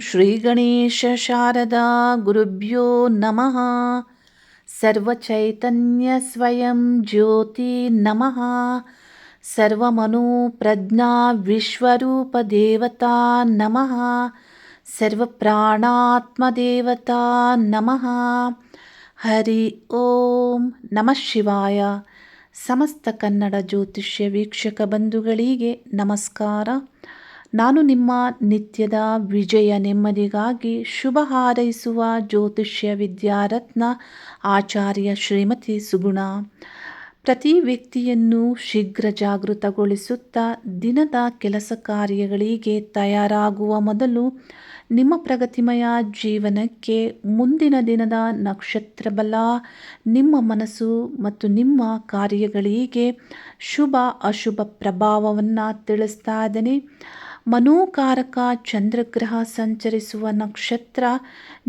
ಶ್ರೀಗಣೇಶ ಶಾರದಾ ಗುರುಭ್ಯೋ ನಮಃ ಸರ್ವಚೈತನ್ಯ ಸ್ವಯಂ ಜ್ಯೋತಿ ನಮಃ ಸರ್ವಮನೋಪ್ರಜ್ಞಾ ವಿಶ್ವರೂಪದೇವತಾ ನಮಃ ಸರ್ವಪ್ರಾಣಾತ್ಮದೇವತಾ ನಮಃ ಹರಿ ಓಂ ನಮಃ ಶಿವಾಯ ಸಮಸ್ತ ಕನ್ನಡ ಜ್ಯೋತಿಷ್ಯ ವೀಕ್ಷಕ ಬಂಧುಗಳಿಗೆ ನಮಸ್ಕಾರ ನಾನು ನಿಮ್ಮ ನಿತ್ಯದ ವಿಜಯ ನೆಮ್ಮದಿಗಾಗಿ ಶುಭ ಹಾರೈಸುವ ಜ್ಯೋತಿಷ್ಯ ವಿದ್ಯಾರತ್ನ ಆಚಾರ್ಯ ಶ್ರೀಮತಿ ಸುಗುಣ. ಪ್ರತಿ ವ್ಯಕ್ತಿಯನ್ನು ಶೀಘ್ರ ಜಾಗೃತಗೊಳಿಸುತ್ತಾ ದಿನದ ಕೆಲಸ ಕಾರ್ಯಗಳಿಗೆ ತಯಾರಾಗುವ ಮೊದಲು ನಿಮ್ಮ ಪ್ರಗತಿಮಯ ಜೀವನಕ್ಕೆ ಮುಂದಿನ ದಿನದ ನಕ್ಷತ್ರ ಬಲ, ನಿಮ್ಮ ಮನಸ್ಸು ಮತ್ತು ನಿಮ್ಮ ಕಾರ್ಯಗಳಿಗೆ ಶುಭ ಅಶುಭ ಪ್ರಭಾವವನ್ನು ತಿಳಿಸ್ತಾ ಇದ್ದೇನೆ. ಮನೋಕಾರಕ ಚಂದ್ರಗ್ರಹ ಸಂಚರಿಸುವ ನಕ್ಷತ್ರ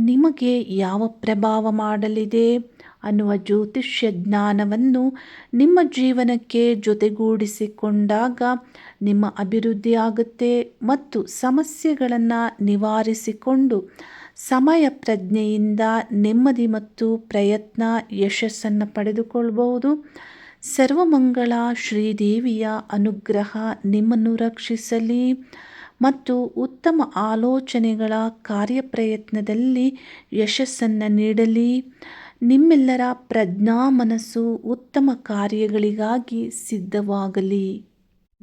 ನಿಮಗೆ ಯಾವ ಪ್ರಭಾವ ಮಾಡಲಿದೆ? ಅನ್ನುವ ಜ್ಯೋತಿಷ್ಯ ಜ್ಞಾನವನ್ನು ನಿಮ್ಮ ಜೀವನಕ್ಕೆ ಜೊತೆಗೂಡಿಸಿಕೊಂಡಾಗ ನಿಮ್ಮ ಅಭಿವೃದ್ಧಿ ಆಗುತ್ತೆ ಮತ್ತು ಸಮಸ್ಯೆಗಳನ್ನು ನಿವಾರಿಸಿಕೊಂಡು ಸಮಯ ಪ್ರಜ್ಞೆಯಿಂದ ನೆಮ್ಮದಿ ಮತ್ತು ಪ್ರಯತ್ನ ಯಶಸ್ಸನ್ನು ಪಡೆದುಕೊಳ್ಳಬಹುದು ಸರ್ವಮಂಗಳ ಶ್ರೀದೇವಿಯ ಅನುಗ್ರಹ ನಿಮ್ಮನ್ನು ರಕ್ಷಿಸಲಿ ಮತ್ತು ಉತ್ತಮ ಆಲೋಚನೆಗಳ ಕಾರ್ಯಪ್ರಯತ್ನದಲ್ಲಿ ಯಶಸ್ಸನ್ನು ನೀಡಲಿ. ನಿಮ್ಮೆಲ್ಲರ ಪ್ರಜ್ಞಾ ಮನಸ್ಸು ಉತ್ತಮ ಕಾರ್ಯಗಳಿಗಾಗಿ ಸಿದ್ಧವಾಗಲಿ.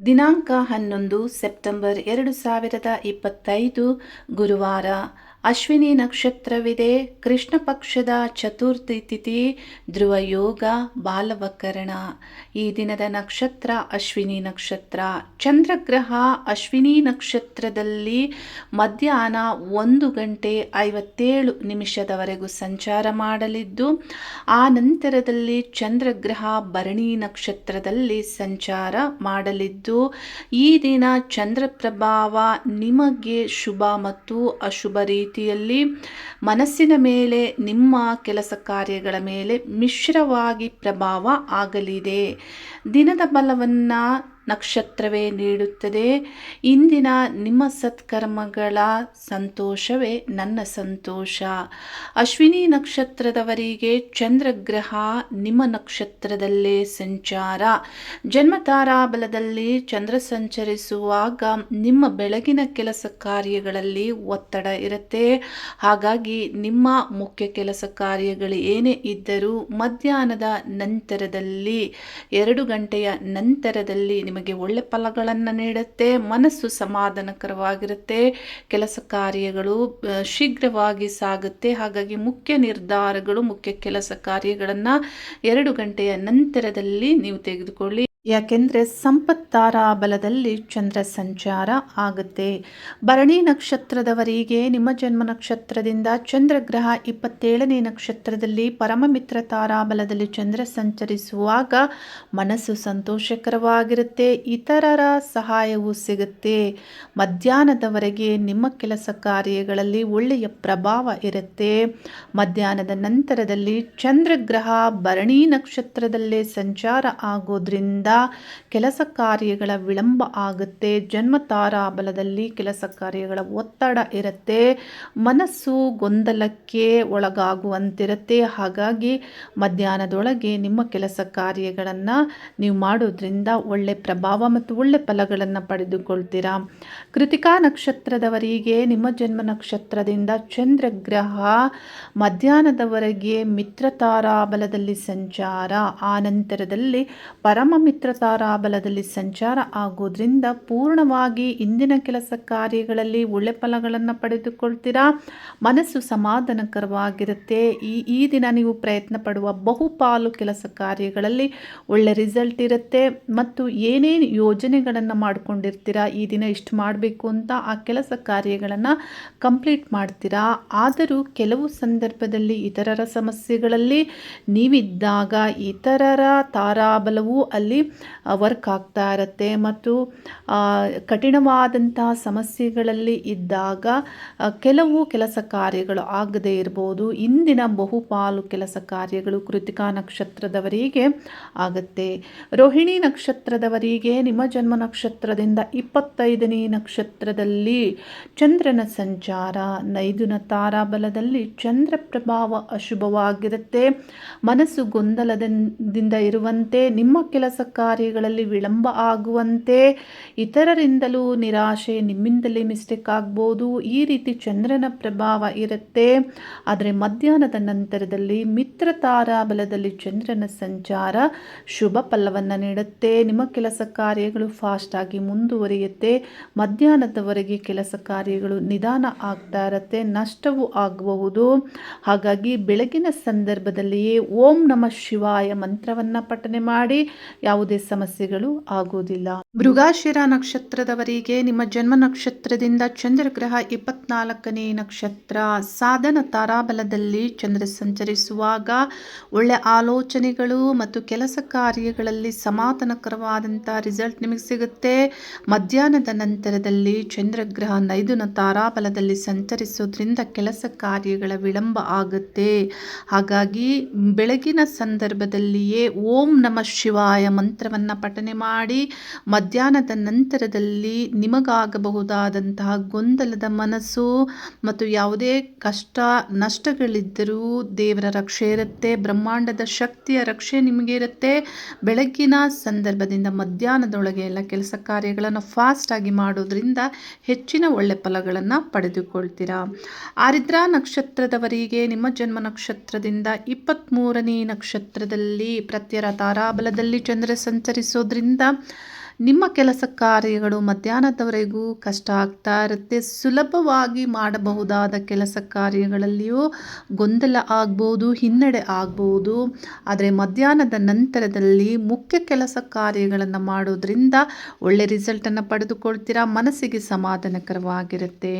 ದಿನಾಂಕ ಹನ್ನೊಂದು ಸೆಪ್ಟೆಂಬರ್ ಎರಡು ಸಾವಿರದ ಇಪ್ಪತ್ತೈದು ಗುರುವಾರ ಅಶ್ವಿನಿ ನಕ್ಷತ್ರವಿದೆ. ಕೃಷ್ಣ ಪಕ್ಷದ ಚತುರ್ಥಿ ತಿಥಿ ಧ್ರುವ ಯೋಗ ಬಾಲವಕರಣ. ಈ ದಿನದ ನಕ್ಷತ್ರ ಅಶ್ವಿನಿ ನಕ್ಷತ್ರ. ಚಂದ್ರಗ್ರಹ ಅಶ್ವಿನಿ ನಕ್ಷತ್ರದಲ್ಲಿ ಮಧ್ಯಾಹ್ನ ಒಂದು ಗಂಟೆ ಐವತ್ತೇಳು ನಿಮಿಷದವರೆಗೂ ಸಂಚಾರ ಮಾಡಲಿದ್ದು, ಆ ನಂತರದಲ್ಲಿ ಚಂದ್ರಗ್ರಹ ಭರಣಿ ನಕ್ಷತ್ರದಲ್ಲಿ ಸಂಚಾರ ಮಾಡಲಿದ್ದು, ಈ ದಿನ ಚಂದ್ರ ಪ್ರಭಾವ ನಿಮಗೆ ಶುಭ ಮತ್ತು ಅಶುಭ ರೀತಿಯಲ್ಲಿ ಮನಸ್ಸಿನ ಮೇಲೆ ನಿಮ್ಮ ಕೆಲಸ ಕಾರ್ಯಗಳ ಮೇಲೆ ಮಿಶ್ರವಾಗಿ ಪ್ರಭಾವ ಆಗಲಿದೆ. ದಿನದ ಬಲವನ್ನು ನಕ್ಷತ್ರವೇ ನೀಡುತ್ತದೆ. ಇಂದಿನ ನಿಮ್ಮ ಸತ್ಕರ್ಮಗಳ ಸಂತೋಷವೇ ನನ್ನ ಸಂತೋಷ. ಅಶ್ವಿನಿ ನಕ್ಷತ್ರದವರಿಗೆ ಚಂದ್ರಗ್ರಹ ನಿಮ್ಮ ನಕ್ಷತ್ರದಲ್ಲೇ ಸಂಚಾರ. ಜನ್ಮತಾರಾಬಲದಲ್ಲಿ ಚಂದ್ರ ಸಂಚರಿಸುವಾಗ ನಿಮ್ಮ ಬೆಳಗಿನ ಕೆಲಸ ಕಾರ್ಯಗಳಲ್ಲಿ ಒತ್ತಡ ಇರುತ್ತೆ. ಹಾಗಾಗಿ ನಿಮ್ಮ ಮುಖ್ಯ ಕೆಲಸ ಕಾರ್ಯಗಳು ಏನೇ ಇದ್ದರೂ ಮಧ್ಯಾಹ್ನದ ನಂತರದಲ್ಲಿ ಎರಡು ಗಂಟೆಯ ನಂತರದಲ್ಲಿ ನಿಮಗೆ ಒಳ್ಳೆ ಫಲಗಳನ್ನು ನೀಡುತ್ತೆ, ಮನಸ್ಸು ಸಮಾಧಾನಕರವಾಗಿರುತ್ತೆ, ಕೆಲಸ ಕಾರ್ಯಗಳು ಶೀಘ್ರವಾಗಿ ಸಾಗುತ್ತೆ. ಹಾಗಾಗಿ ಮುಖ್ಯ ನಿರ್ಧಾರಗಳು, ಮುಖ್ಯ ಕೆಲಸ ಕಾರ್ಯಗಳನ್ನು ಎರಡು ಗಂಟೆಯ ನಂತರದಲ್ಲಿ ನೀವು ತೆಗೆದುಕೊಳ್ಳಿ. ಯಾಕೆಂದರೆ ಸಂಪತ್ತಾರ ಬಲದಲ್ಲಿ ಚಂದ್ರ ಸಂಚಾರ ಆಗುತ್ತೆ. ಭರಣಿ ನಕ್ಷತ್ರದವರಿಗೆ ನಿಮ್ಮ ಜನ್ಮ ನಕ್ಷತ್ರದಿಂದ ಚಂದ್ರಗ್ರಹ ಇಪ್ಪತ್ತೇಳನೇ ನಕ್ಷತ್ರದಲ್ಲಿ ಪರಮಮಿತ್ರ ತಾರಾಬಲದಲ್ಲಿ ಚಂದ್ರ ಸಂಚರಿಸುವಾಗ ಮನಸ್ಸು ಸಂತೋಷಕರವಾಗಿರುತ್ತೆ, ಇತರರ ಸಹಾಯವೂ ಸಿಗುತ್ತೆ. ಮಧ್ಯಾಹ್ನದವರೆಗೆ ನಿಮ್ಮ ಕೆಲಸ ಕಾರ್ಯಗಳಲ್ಲಿ ಒಳ್ಳೆಯ ಪ್ರಭಾವ ಇರುತ್ತೆ. ಮಧ್ಯಾಹ್ನದ ನಂತರದಲ್ಲಿ ಚಂದ್ರಗ್ರಹ ಭರಣಿ ನಕ್ಷತ್ರದಲ್ಲೇ ಸಂಚಾರ ಆಗೋದ್ರಿಂದ ಕೆಲಸ ಕಾರ್ಯಗಳ ವಿಳಂಬ ಆಗುತ್ತೆ, ಜನ್ಮ ತಾರಾಬಲದಲ್ಲಿ ಕೆಲಸ ಕಾರ್ಯಗಳ ಒತ್ತಡ ಇರುತ್ತೆ, ಮನಸ್ಸು ಗೊಂದಲಕ್ಕೆ ಒಳಗಾಗುವಂತಿರುತ್ತೆ. ಹಾಗಾಗಿ ಮಧ್ಯಾಹ್ನದೊಳಗೆ ನಿಮ್ಮ ಕೆಲಸ ಕಾರ್ಯಗಳನ್ನು ನೀವು ಮಾಡೋದ್ರಿಂದ ಒಳ್ಳೆ ಪ್ರಭಾವ ಮತ್ತು ಒಳ್ಳೆ ಫಲಗಳನ್ನು ಪಡೆದುಕೊಳ್ತೀರಾ? ಕೃತಿಕಾ ನಕ್ಷತ್ರದವರಿಗೆ, ನಿಮ್ಮ ಜನ್ಮ ನಕ್ಷತ್ರದಿಂದ ಚಂದ್ರಗ್ರಹ ಮಧ್ಯಾಹ್ನದವರೆಗೆ ಮಿತ್ರ ತಾರಾಬಲದಲ್ಲಿ ಸಂಚಾರ, ಆ ನಂತರದಲ್ಲಿ ಪರಮ ಮಿತ್ರ ತಾರಾಬಲದಲ್ಲಿ ಸಂಚಾರ ಆಗೋದ್ರಿಂದ ಪೂರ್ಣವಾಗಿ ಇಂದಿನ ಕೆಲಸ ಕಾರ್ಯಗಳಲ್ಲಿ ಒಳ್ಳೆ ಫಲಗಳನ್ನು ಪಡೆದುಕೊಳ್ತೀರಾ? ಮನಸ್ಸು ಸಮಾಧಾನಕರವಾಗಿರುತ್ತೆ ಈ ಈ ದಿನ ನೀವು ಪ್ರಯತ್ನ ಪಡುವ ಬಹುಪಾಲು ಕೆಲಸ ಕಾರ್ಯಗಳಲ್ಲಿ ಒಳ್ಳೆ ರಿಸಲ್ಟ್ ಇರುತ್ತೆ. ಮತ್ತು ಏನೇನು ಯೋಜನೆಗಳನ್ನು ಮಾಡಿಕೊಂಡಿರ್ತೀರಾ? ಈ ದಿನ ಇಷ್ಟು ಮಾಡಬೇಕು ಅಂತ ಆ ಕೆಲಸ ಕಾರ್ಯಗಳನ್ನು ಕಂಪ್ಲೀಟ್ ಮಾಡ್ತೀರಾ? ಆದರೂ ಕೆಲವು ಸಂದರ್ಭದಲ್ಲಿ ಇತರರ ಸಮಸ್ಯೆಗಳಲ್ಲಿ ನೀವಿದ್ದಾಗ ಇತರರ ತಾರಾಬಲವು ಅಲ್ಲಿ ವರ್ಕ್ ಆಗ್ತಾ ಇರುತ್ತೆ ಮತ್ತು ಕಠಿಣವಾದಂತಹ ಸಮಸ್ಯೆಗಳಲ್ಲಿ ಇದ್ದಾಗ ಕೆಲವು ಕೆಲಸ ಕಾರ್ಯಗಳು ಆಗದೇ ಇರ್ಬೋದು. ಇಂದಿನ ಬಹುಪಾಲು ಕೆಲಸ ಕಾರ್ಯಗಳು ಕೃತಿಕಾ ನಕ್ಷತ್ರದವರಿಗೆ ಆಗುತ್ತೆ. ರೋಹಿಣಿ ನಕ್ಷತ್ರದವರಿಗೆ ನಿಮ್ಮ ಜನ್ಮ ನಕ್ಷತ್ರದಿಂದ ಇಪ್ಪತ್ತೈದನೇ ನಕ್ಷತ್ರದಲ್ಲಿ ಚಂದ್ರನ ಸಂಚಾರ, ನೈದುನ ತಾರಾಬಲದಲ್ಲಿ ಚಂದ್ರ ಪ್ರಭಾವ ಅಶುಭವಾಗಿರುತ್ತೆ. ಮನಸ್ಸು ಗೊಂದಲದಿಂದ ಇರುವಂತೆ ನಿಮ್ಮ ಕೆಲಸ ಕಾರ್ಯಗಳಲ್ಲಿ ವಿಳಂಬ ಆಗುವಂತೆ ಇತರರಿಂದಲೂ ನಿರಾಶೆ, ನಿಮ್ಮಿಂದಲೇ ಮಿಸ್ಟೇಕ್ ಆಗ್ಬೋದು. ಈ ರೀತಿ ಚಂದ್ರನ ಪ್ರಭಾವ ಇರುತ್ತೆ. ಆದರೆ ಮಧ್ಯಾಹ್ನದ ನಂತರದಲ್ಲಿ ಮಿತ್ರ ತಾರಾಬಲದಲ್ಲಿ ಚಂದ್ರನ ಸಂಚಾರ ಶುಭ ಫಲವನ್ನು ನೀಡುತ್ತೆ. ನಿಮ್ಮ ಕೆಲಸ ಕಾರ್ಯಗಳು ಫಾಸ್ಟ್ ಆಗಿ ಮುಂದುವರಿಯುತ್ತೆ. ಮಧ್ಯಾಹ್ನದವರೆಗೆ ಕೆಲಸ ಕಾರ್ಯಗಳು ನಿಧಾನ ಆಗ್ತಾ ಇರುತ್ತೆ. ನಷ್ಟವೂ ಆಗಬಹುದು. ಹಾಗಾಗಿ ಬೆಳಗಿನ ಸಂದರ್ಭದಲ್ಲಿಯೇ ಓಂ ನಮ ಶಿವಾಯ ಮಂತ್ರವನ್ನು ಪಠನೆ ಮಾಡಿ. ಯಾವುದೇ ಸಮಸ್ಯೆಗಳು ಆಗುವುದಿಲ್ಲ. ಮೃಗಾಶಿರ ನಕ್ಷತ್ರದವರಿಗೆ ನಿಮ್ಮ ಜನ್ಮ ನಕ್ಷತ್ರದಿಂದ ಚಂದ್ರಗ್ರಹ ಇಪ್ಪತ್ನಾಲ್ಕನೇ ನಕ್ಷತ್ರ. ಸಾಧನ ತಾರಾಬಲದಲ್ಲಿ ಚಂದ್ರ ಸಂಚರಿಸುವಾಗ ಒಳ್ಳೆ ಆಲೋಚನೆಗಳು ಮತ್ತು ಕೆಲಸ ಕಾರ್ಯಗಳಲ್ಲಿ ಸಮಾಧಾನಕರವಾದಂಥ ರಿಸಲ್ಟ್ ನಿಮಗೆ ಸಿಗುತ್ತೆ. ಮಧ್ಯಾಹ್ನದ ನಂತರದಲ್ಲಿ ಚಂದ್ರಗ್ರಹ ನೈದುನ ತಾರಾಬಲದಲ್ಲಿ ಸಂಚರಿಸೋದ್ರಿಂದ ಕೆಲಸ ಕಾರ್ಯಗಳ ವಿಳಂಬ ಆಗುತ್ತೆ. ಹಾಗಾಗಿ ಬೆಳಗಿನ ಸಂದರ್ಭದಲ್ಲಿಯೇ ಓಂ ನಮ ಶಿವಾಯ ಮಂತ್ರವನ್ನು ಪಠನೆ ಮಾಡಿ ಮಧ್ಯಾಹ್ನದ ನಂತರದಲ್ಲಿ ನಿಮಗಾಗಬಹುದಾದಂತಹ ಗೊಂದಲದ ಮನಸ್ಸು ಮತ್ತು ಯಾವುದೇ ಕಷ್ಟ, ನಷ್ಟಗಳಿದ್ದರೂ ದೇವರ ರಕ್ಷೆ ಇರುತ್ತೆ, ಬ್ರಹ್ಮಾಂಡದ ಶಕ್ತಿಯ ರಕ್ಷೆ ನಿಮಗೆ ಇರುತ್ತೆ. ಬೆಳಗ್ಗಿನ ಸಂದರ್ಭದಿಂದ ಮಧ್ಯಾಹ್ನದೊಳಗೆ ಎಲ್ಲ ಕೆಲಸ ಕಾರ್ಯಗಳನ್ನು ಫಾಸ್ಟಾಗಿ ಮಾಡೋದ್ರಿಂದ ಹೆಚ್ಚಿನ ಒಳ್ಳೆ ಫಲಗಳನ್ನು ಪಡೆದುಕೊಳ್ತೀರಾ? ಆರಿದ್ರಾ ನಕ್ಷತ್ರದವರಿಗೆ ನಿಮ್ಮ ಜನ್ಮ ನಕ್ಷತ್ರದಿಂದ ಇಪ್ಪತ್ತ್ಮೂರನೇ ನಕ್ಷತ್ರದಲ್ಲಿ ಪ್ರತ್ಯರ ತಾರಾಬಲದಲ್ಲಿ ಚಂದ್ರ ಸಂಚರಿಸೋದ್ರಿಂದ ನಿಮ್ಮ ಕೆಲಸ ಕಾರ್ಯಗಳು ಮಧ್ಯಾಹ್ನದವರೆಗೂ ಕಷ್ಟ ಆಗ್ತಾ ಇರುತ್ತೆ. ಸುಲಭವಾಗಿ ಮಾಡಬಹುದಾದ ಕೆಲಸ ಕಾರ್ಯಗಳಲ್ಲಿಯೂ ಗೊಂದಲ ಆಗ್ಬೋದು, ಹಿನ್ನಡೆ ಆಗ್ಬೋದು. ಆದರೆ ಮಧ್ಯಾಹ್ನದ ನಂತರದಲ್ಲಿ ಮುಖ್ಯ ಕೆಲಸ ಕಾರ್ಯಗಳನ್ನು ಮಾಡೋದ್ರಿಂದ ಒಳ್ಳೆ ರಿಸಲ್ಟನ್ನು ಪಡೆದುಕೊಳ್ತೀರಾ? ಮನಸ್ಸಿಗೆ ಸಮಾಧಾನಕರವಾಗಿರುತ್ತೆ.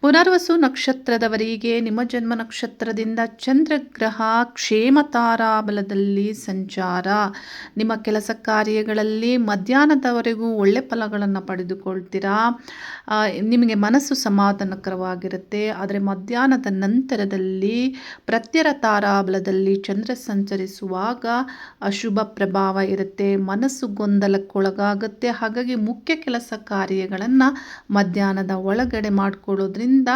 ಪುನರ್ವಸು ನಕ್ಷತ್ರದವರಿಗೆ ನಿಮ್ಮ ಜನ್ಮ ನಕ್ಷತ್ರದಿಂದ ಚಂದ್ರಗ್ರಹ ಕ್ಷೇಮ ತಾರಾಬಲದಲ್ಲಿ ಸಂಚಾರ. ನಿಮ್ಮ ಕೆಲಸ ಕಾರ್ಯಗಳಲ್ಲಿ ಮಧ್ಯಾಹ್ನದವರೆಗೂ ಒಳ್ಳೆ ಫಲಗಳನ್ನು ಪಡೆದುಕೊಳ್ತೀರಾ? ನಿಮಗೆ ಮನಸ್ಸು ಸಮಾಧಾನಕರವಾಗಿರುತ್ತೆ. ಆದರೆ ಮಧ್ಯಾಹ್ನದ ನಂತರದಲ್ಲಿ ಪ್ರತ್ಯರ ತಾರಾಬಲದಲ್ಲಿ ಚಂದ್ರ ಸಂಚರಿಸುವಾಗ ಅಶುಭ ಪ್ರಭಾವ ಇರುತ್ತೆ. ಮನಸ್ಸು ಗೊಂದಲಕ್ಕೊಳಗಾಗುತ್ತೆ. ಹಾಗಾಗಿ ಮುಖ್ಯ ಕೆಲಸ ಕಾರ್ಯಗಳನ್ನು ಮಧ್ಯಾಹ್ನದ ಒಳಗಡೆ ಮಾಡಿಕೊಳ್ಳೋದ್ರಿಂದ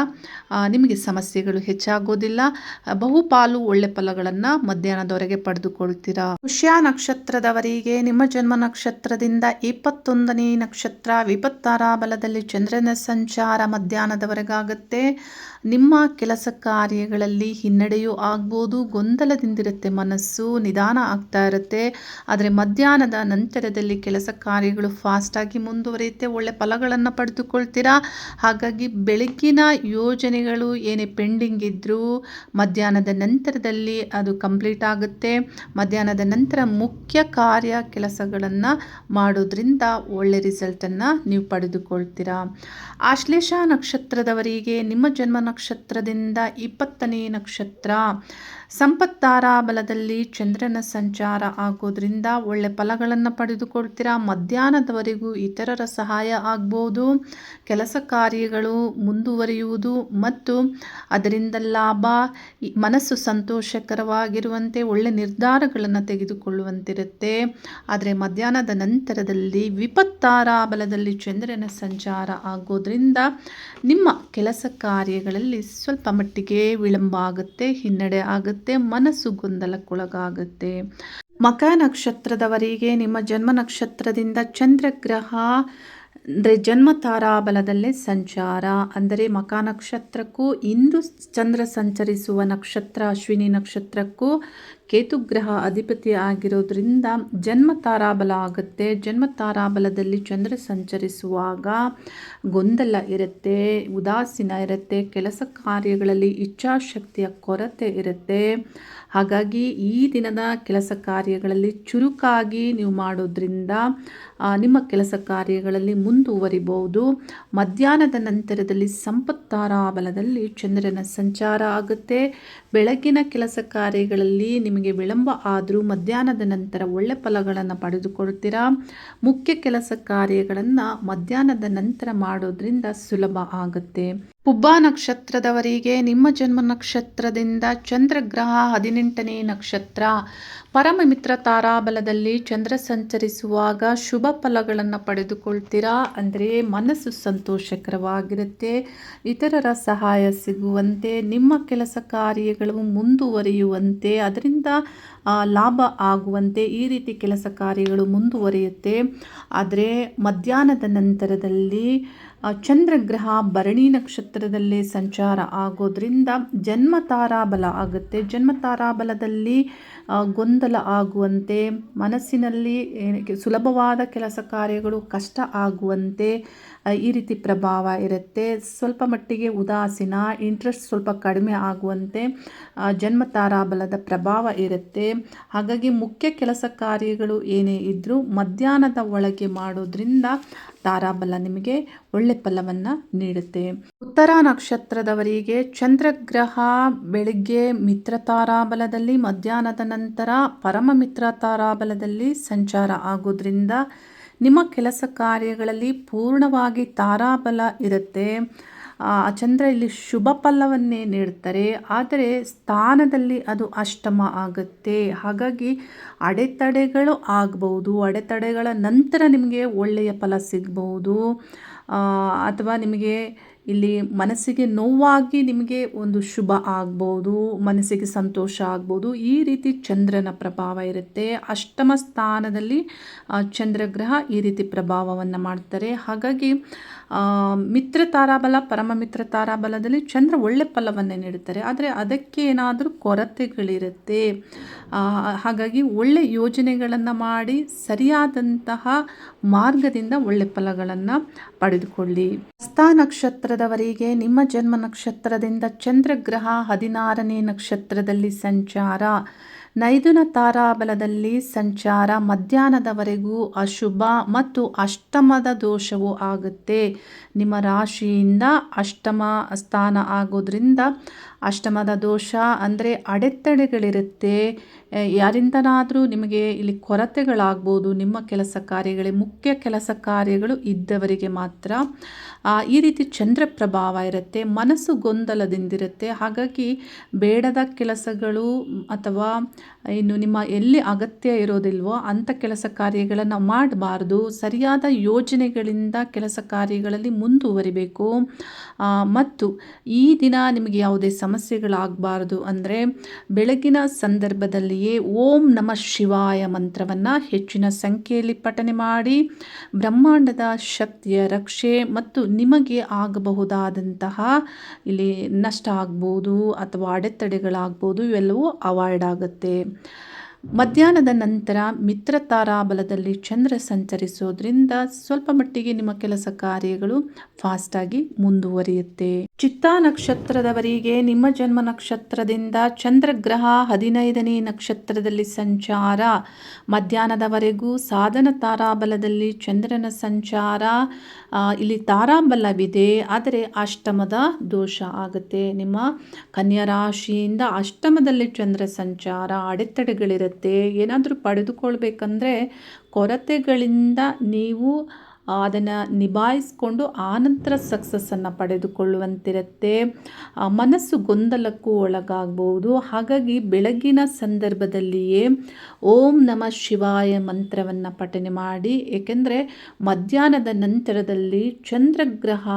ನಿಮಗೆ ಸಮಸ್ಯೆಗಳು ಹೆಚ್ಚಾಗೋದಿಲ್ಲ. ಬಹುಪಾಲು ಒಳ್ಳೆ ಫಲಗಳನ್ನು ಮಧ್ಯಾಹ್ನದವರೆಗೆ ಪಡೆದುಕೊಳ್ತೀರಾ? ಪುಷ್ಯ ನಕ್ಷತ್ರದವರಿಗೆ ನಿಮ್ಮ ಜನ್ಮ ನಕ್ಷತ್ರದಿಂದ ಇಪ್ಪತ್ತೊಂದನೇ ನಕ್ಷತ್ರ, ವಿಪತ್ತಾರ ಬಲದಲ್ಲಿ ಚಂದ್ರನ ಸಂಚಾರ ಮಧ್ಯಾಹ್ನದವರೆಗಾಗುತ್ತೆ. ನಿಮ್ಮ ಕೆಲಸ ಕಾರ್ಯಗಳಲ್ಲಿ ಹಿನ್ನಡೆಯೂ ಆಗ್ಬೋದು, ಗೊಂದಲದಿಂದಿರುತ್ತೆ ಮನಸ್ಸು, ನಿಧಾನ ಆಗ್ತಾ ಇರುತ್ತೆ. ಆದರೆ ಮಧ್ಯಾಹ್ನದ ನಂತರದಲ್ಲಿ ಕೆಲಸ ಕಾರ್ಯಗಳು ಫಾಸ್ಟಾಗಿ ಮುಂದುವರಿಯುತ್ತೆ, ಒಳ್ಳೆ ಫಲಗಳನ್ನು ಪಡೆದುಕೊಳ್ತೀರಾ? ಹಾಗಾಗಿ ಬೆಳಗ್ಗಿನ ಯೋಜನೆಗಳು ಏನೇ ಪೆಂಡಿಂಗ್ ಇದ್ದರೂ ಮಧ್ಯಾಹ್ನದ ನಂತರದಲ್ಲಿ ಅದು ಕಂಪ್ಲೀಟ್ ಆಗುತ್ತೆ. ಮಧ್ಯಾಹ್ನದ ನಂತರ ಮುಖ್ಯ ಕಾರ್ಯ ಕೆಲಸಗಳನ್ನು ಮಾಡೋದ್ರಿಂದ ಒಳ್ಳೆ ರಿಸಲ್ಟನ್ನು ನೀವು ಪಡೆದುಕೊಳ್ತೀರಾ? ಆಶ್ಲೇಷ ನಕ್ಷತ್ರದವರಿಗೆ ನಿಮ್ಮ ಜನ್ಮ ನಕ್ಷತ್ರದಿಂದ ಇಪ್ಪತ್ತನೇ ನಕ್ಷತ್ರ. ಸಂಪತ್ತಾರಾ ಬಲದಲ್ಲಿ ಚಂದ್ರನ ಸಂಚಾರ ಆಗೋದ್ರಿಂದ ಒಳ್ಳೆ ಫಲಗಳನ್ನು ಪಡೆದುಕೊಳ್ತೀರಾ? ಮಧ್ಯಾಹ್ನದವರೆಗೂ ಇತರರ ಸಹಾಯ ಆಗ್ಬೋದು. ಕೆಲಸ ಕಾರ್ಯಗಳು ಮುಂದುವರಿಯುವುದು ಮತ್ತು ಅದರಿಂದ ಲಾಭ ಮನಸ್ಸು ಸಂತೋಷಕರವಾಗಿರುವಂತೆ ಒಳ್ಳೆ ನಿರ್ಧಾರಗಳನ್ನು ತೆಗೆದುಕೊಳ್ಳುವಂತಿರುತ್ತೆ. ಆದರೆ ಮಧ್ಯಾಹ್ನದ ನಂತರದಲ್ಲಿ ವಿಪತ್ತಾರ ಬಲದಲ್ಲಿ ಚಂದ್ರನ ಸಂಚಾರ ಆಗೋದ್ರಿಂದ ನಿಮ್ಮ ಕೆಲಸ ಕಾರ್ಯಗಳಲ್ಲಿ ಸ್ವಲ್ಪ ಮಟ್ಟಿಗೆ ವಿಳಂಬ ಆಗುತ್ತೆ ಹಿನ್ನಡೆ ಆಗುತ್ತೆ. ಮನಸ್ಸು ಗೊಂದಲಕ್ಕೊಳಗಾಗುತ್ತೆ. ಮಕ ನಕ್ಷತ್ರದವರಿಗೆ ನಿಮ್ಮ ಜನ್ಮ ನಕ್ಷತ್ರದಿಂದ ಚಂದ್ರಗ್ರಹ ಅಂದರೆ ಜನ್ಮ ತಾರಾಬಲದಲ್ಲೇ ಸಂಚಾರ, ಅಂದರೆ ಮಕ ನಕ್ಷತ್ರಕ್ಕೂ ಇಂದು ಚಂದ್ರ ಸಂಚರಿಸುವ ನಕ್ಷತ್ರ, ಅಶ್ವಿನಿ ನಕ್ಷತ್ರಕ್ಕೂ ಕೇತುಗ್ರಹ ಅಧಿಪತಿ ಆಗಿರೋದ್ರಿಂದ ಜನ್ಮ ತಾರಾಬಲ ಆಗುತ್ತೆ. ಜನ್ಮ ತಾರಾಬಲದಲ್ಲಿ ಚಂದ್ರ ಸಂಚರಿಸುವಾಗ ಗೊಂದಲ ಇರುತ್ತೆ, ಉದಾಸೀನ ಇರುತ್ತೆ, ಕೆಲಸ ಕಾರ್ಯಗಳಲ್ಲಿ ಇಚ್ಛಾಶಕ್ತಿಯ ಕೊರತೆ ಇರುತ್ತೆ. ಹಾಗಾಗಿ ಈ ದಿನದ ಕೆಲಸ ಕಾರ್ಯಗಳಲ್ಲಿ ಚುರುಕಾಗಿ ನೀವು ಮಾಡೋದ್ರಿಂದ ನಿಮ್ಮ ಕೆಲಸ ಕಾರ್ಯಗಳಲ್ಲಿ ಮುಂದುವರಿಬಹುದು. ಮಧ್ಯಾಹ್ನದ ನಂತರದಲ್ಲಿ ಸಂಪತ್ತಾರ ಬಲದಲ್ಲಿ ಚಂದ್ರನ ಸಂಚಾರ ಆಗುತ್ತೆ. ಬೆಳಗಿನ ಕೆಲಸ ಕಾರ್ಯಗಳಲ್ಲಿ ನಿಮಗೆ ವಿಳಂಬ ಆದರೂ ಮಧ್ಯಾಹ್ನದ ನಂತರ ಒಳ್ಳೆ ಫಲಗಳನ್ನು ಪಡೆದುಕೊಳ್ತೀರಾ ಮುಖ್ಯ ಕೆಲಸ ಕಾರ್ಯಗಳನ್ನು ಮಧ್ಯಾಹ್ನದ ನಂತರ ಮಾಡೋದ್ರಿಂದ ಸುಲಭ ಆಗುತ್ತೆ. ಪುಬ್ಬ ನಕ್ಷತ್ರದವರಿಗೆ ನಿಮ್ಮ ಜನ್ಮ ನಕ್ಷತ್ರದಿಂದ ಚಂದ್ರಗ್ರಹ ಹದಿನೆಂಟನೇ ನಕ್ಷತ್ರ ಪರಮ ಮಿತ್ರ ತಾರಾಬಲದಲ್ಲಿ ಚಂದ್ರ ಸಂಚರಿಸುವಾಗ ಶುಭ ಫಲಗಳನ್ನು ಪಡೆದುಕೊಳ್ತೀರಾ? ಅಂದರೆ ಮನಸ್ಸು ಸಂತೋಷಕರವಾಗಿರುತ್ತೆ, ಇತರರ ಸಹಾಯ ಸಿಗುವಂತೆ, ನಿಮ್ಮ ಕೆಲಸ ಕಾರ್ಯಗಳು ಮುಂದುವರಿಯುವಂತೆ, ಅದರಿಂದ ಲಾಭ ಆಗುವಂತೆ ಈ ರೀತಿ ಕೆಲಸ ಕಾರ್ಯಗಳು ಮುಂದುವರಿಯುತ್ತೆ. ಆದರೆ ಮಧ್ಯಾಹ್ನದ ನಂತರದಲ್ಲಿ ಚಂದ್ರಗ್ರಹ ಭರಣಿ ನಕ್ಷತ್ರದಲ್ಲಿ ಸಂಚಾರ ಆಗೋದ್ರಿಂದ ಜನ್ಮ ತಾರಾಬಲ ಆಗುತ್ತೆ. ಜನ್ಮ ತಾರಾಬಲದಲ್ಲಿ ಗೊಂದಲ ಆಗುವಂತೆ ಮನಸ್ಸಿನಲ್ಲಿ ಸುಲಭವಾದ ಕೆಲಸ ಕಾರ್ಯಗಳು ಕಷ್ಟ ಆಗುವಂತೆ ಈ ರೀತಿ ಪ್ರಭಾವ ಇರುತ್ತೆ. ಸ್ವಲ್ಪ ಮಟ್ಟಿಗೆ ಉದಾಸೀನ ಇಂಟ್ರೆಸ್ಟ್ ಸ್ವಲ್ಪ ಕಡಿಮೆ ಆಗುವಂತೆ ಜನ್ಮ ತಾರಾಬಲದ ಪ್ರಭಾವ ಇರುತ್ತೆ. ಹಾಗಾಗಿ ಮುಖ್ಯ ಕೆಲಸ ಕಾರ್ಯಗಳು ಏನೇ ಇದ್ದರೂ ಮಧ್ಯಾಹ್ನದ ಒಳಗೆ ಮಾಡೋದ್ರಿಂದ ತಾರಾಬಲ ನಿಮಗೆ ಒಳ್ಳೆ ಫಲವನ್ನು ನೀಡುತ್ತೆ. ಉತ್ತರ ನಕ್ಷತ್ರದವರಿಗೆ ಚಂದ್ರಗ್ರಹ ಬೆಳಿಗ್ಗೆ ಮಿತ್ರ ತಾರಾಬಲದಲ್ಲಿ, ಮಧ್ಯಾಹ್ನದ ನಂತರ ಪರಮ ಮಿತ್ರ ತಾರಾಬಲದಲ್ಲಿ ಸಂಚಾರ ಆಗೋದ್ರಿಂದ ನಿಮ್ಮ ಕೆಲಸ ಕಾರ್ಯಗಳಲ್ಲಿ ಪೂರ್ಣವಾಗಿ ತಾರಾಬಲ ಇರುತ್ತೆ. ಚಂದ್ರ ಇಲ್ಲಿ ಶುಭ ಫಲವನ್ನೇ ನೀಡ್ತಾರೆ. ಆದರೆ ಸ್ಥಾನದಲ್ಲಿ ಅದು ಅಷ್ಟಮ ಆಗುತ್ತೆ. ಹಾಗಾಗಿ ಅಡೆತಡೆಗಳು ಆಗ್ಬೋದು ಅಡೆತಡೆಗಳ ನಂತರ ನಿಮಗೆ ಒಳ್ಳೆಯ ಫಲ ಸಿಗ್ಬೋದು ಅಥವಾ ನಿಮಗೆ ಇಲ್ಲಿ ಮನಸ್ಸಿಗೆ ನೋವಾಗಿ ನಿಮಗೆ ಒಂದು ಶುಭ ಆಗ್ಬೋದು, ಮನಸ್ಸಿಗೆ ಸಂತೋಷ ಆಗ್ಬೋದು. ಈ ರೀತಿ ಚಂದ್ರನ ಪ್ರಭಾವ ಇರುತ್ತೆ. ಅಷ್ಟಮ ಸ್ಥಾನದಲ್ಲಿ ಚಂದ್ರಗ್ರಹ ಈ ರೀತಿ ಪ್ರಭಾವವನ್ನು ಮಾಡ್ತಾರೆ. ಹಾಗಾಗಿ ಮಿತ್ರ ತಾರಾಬಲ, ಪರಮ ಮಿತ್ರ ತಾರಾಬಲದಲ್ಲಿ ಚಂದ್ರ ಒಳ್ಳೆ ಫಲವನ್ನೇ ನೀಡುತ್ತಾರೆ. ಆದರೆ ಅದಕ್ಕೆ ಏನಾದರೂ ಕೊರತೆಗಳಿರುತ್ತೆ. ಹಾಗಾಗಿ ಒಳ್ಳೆ ಯೋಜನೆಗಳನ್ನು ಮಾಡಿ ಸರಿಯಾದಂತಹ ಮಾರ್ಗದಿಂದ ಒಳ್ಳೆ ಫಲಗಳನ್ನು ಪಡೆದುಕೊಳ್ಳಿ. ಹಸ್ತ ನಕ್ಷತ್ರದವರಿಗೆ ನಿಮ್ಮ ಜನ್ಮ ನಕ್ಷತ್ರದಿಂದ ಚಂದ್ರಗ್ರಹ ಹದಿನಾರನೇ ನಕ್ಷತ್ರದಲ್ಲಿ ಸಂಚಾರ. ನೈದುನ ತಾರಾಬಲದಲ್ಲಿ ಸಂಚಾರ, ಮಧ್ಯಾಹ್ನದವರೆಗೂ ಅಶುಭ ಮತ್ತು ಅಷ್ಟಮದ ದೋಷವು ಆಗುತ್ತೆ. ನಿಮ್ಮ ರಾಶಿಯಿಂದ ಅಷ್ಟಮ ಸ್ಥಾನ ಆಗೋದ್ರಿಂದ ಅಷ್ಟಮದ ದೋಷ ಅಂದರೆ ಅಡೆತಡೆಗಳಿರುತ್ತೆ. ಯಾರಿಂದನಾದರೂ ನಿಮಗೆ ಇಲ್ಲಿ ಕೊರತೆಗಳಾಗ್ಬೋದು, ನಿಮ್ಮ ಕೆಲಸ ಕಾರ್ಯಗಳೇ, ಮುಖ್ಯ ಕೆಲಸ ಕಾರ್ಯಗಳು ಇದ್ದವರಿಗೆ ಮಾತ್ರ. ಈ ರೀತಿ ಚಂದ್ರ ಪ್ರಭಾವ ಇರುತ್ತೆ, ಮನಸ್ಸು ಗೊಂದಲದಿಂದಿರುತ್ತೆ. ಹಾಗಾಗಿ ಬೇಡದ ಕೆಲಸಗಳು ಅಥವಾ ಇನ್ನು ನಿಮ್ಮ ಎಲ್ಲಿ ಅಗತ್ಯ ಇರೋದಿಲ್ವೋ ಅಂಥ ಕೆಲಸ ಕಾರ್ಯಗಳನ್ನು ಮಾಡಬಾರ್ದು. ಸರಿಯಾದ ಯೋಜನೆಗಳಿಂದ ಕೆಲಸ ಕಾರ್ಯಗಳಲ್ಲಿ ಮುಂದುವರಿಬೇಕು. ಮತ್ತು ಈ ದಿನ ನಿಮಗೆ ಯಾವುದೇ ಸಮಸ್ಯೆಗಳಾಗಬಾರ್ದು. ಅಂದರೆ ಬೆಳಗಿನ ಸಂದರ್ಭದಲ್ಲಿಯೇ ಓಂ ನಮ ಶಿವಾಯ ಮಂತ್ರವನ್ನು ಹೆಚ್ಚಿನ ಸಂಖ್ಯೆಯಲ್ಲಿ ಪಠನೆ ಮಾಡಿ ಬ್ರಹ್ಮಾಂಡದ ಶಕ್ತಿಯ ರಕ್ಷೆ ಮತ್ತು ನಿಮಗೆ ಆಗಬಹುದಾದಂತಹ ಇಲ್ಲಿ ನಷ್ಟ ಆಗ್ಬೋದು ಅಥವಾ ಅಡೆತಡೆಗಳಾಗ್ಬೋದು ಇವೆಲ್ಲವೂ ಅವಾಯ್ಡ್ ಆಗುತ್ತೆ. ಮಧ್ಯಾಹ್ನದ ನಂತರ ಮಿತ್ರ ತಾರಾಬಲದಲ್ಲಿ ಚಂದ್ರ ಸಂಚರಿಸೋದ್ರಿಂದ ಸ್ವಲ್ಪ ಮಟ್ಟಿಗೆ ನಿಮ್ಮ ಕೆಲಸ ಕಾರ್ಯಗಳು ಫಾಸ್ಟಾಗಿ ಮುಂದುವರಿಯುತ್ತೆ. ಚಿತ್ತಾ ನಕ್ಷತ್ರದವರಿಗೆ ನಿಮ್ಮ ಜನ್ಮ ನಕ್ಷತ್ರದಿಂದ ಚಂದ್ರಗ್ರಹ ಹದಿನೈದನೇ ನಕ್ಷತ್ರದಲ್ಲಿ ಸಂಚಾರ. ಮಧ್ಯಾಹ್ನದವರೆಗೂ ಸಾಧನ ತಾರಾಬಲದಲ್ಲಿ ಚಂದ್ರನ ಸಂಚಾರ. ಇಲ್ಲಿ ತಾರಾಬಲವಿದೆ, ಆದರೆ ಅಷ್ಟಮದ ದೋಷ ಆಗುತ್ತೆ. ನಿಮ್ಮ ಕನ್ಯಾ ರಾಶಿಯಿಂದ ಅಷ್ಟಮದಲ್ಲಿ ಚಂದ್ರ ಸಂಚಾರ ಅಡೆತಡೆಗಳಿರುತ್ತೆ. ಏನಾದರೂ ಪಡೆದುಕೊಳ್ಬೇಕಂದ್ರೆ ಕೊರತೆಗಳಿಂದ ನೀವು ಅದನ್ನು ನಿಭಾಯಿಸ್ಕೊಂಡು ಆನಂತರ ಸಕ್ಸಸ್ಸನ್ನು ಪಡೆದುಕೊಳ್ಳುವಂತಿರುತ್ತೆ. ಮನಸ್ಸು ಗೊಂದಲಕ್ಕೂ ಒಳಗಾಗಬಹುದು ಹಾಗಾಗಿ ಬೆಳಗಿನ ಸಂದರ್ಭದಲ್ಲಿಯೇ ಓಂ ನಮ ಶಿವಾಯ ಮಂತ್ರವನ್ನು ಪಠನೆ ಮಾಡಿ. ಏಕೆಂದರೆ ಮಧ್ಯಾಹ್ನದ ನಂತರದಲ್ಲಿ ಚಂದ್ರಗ್ರಹ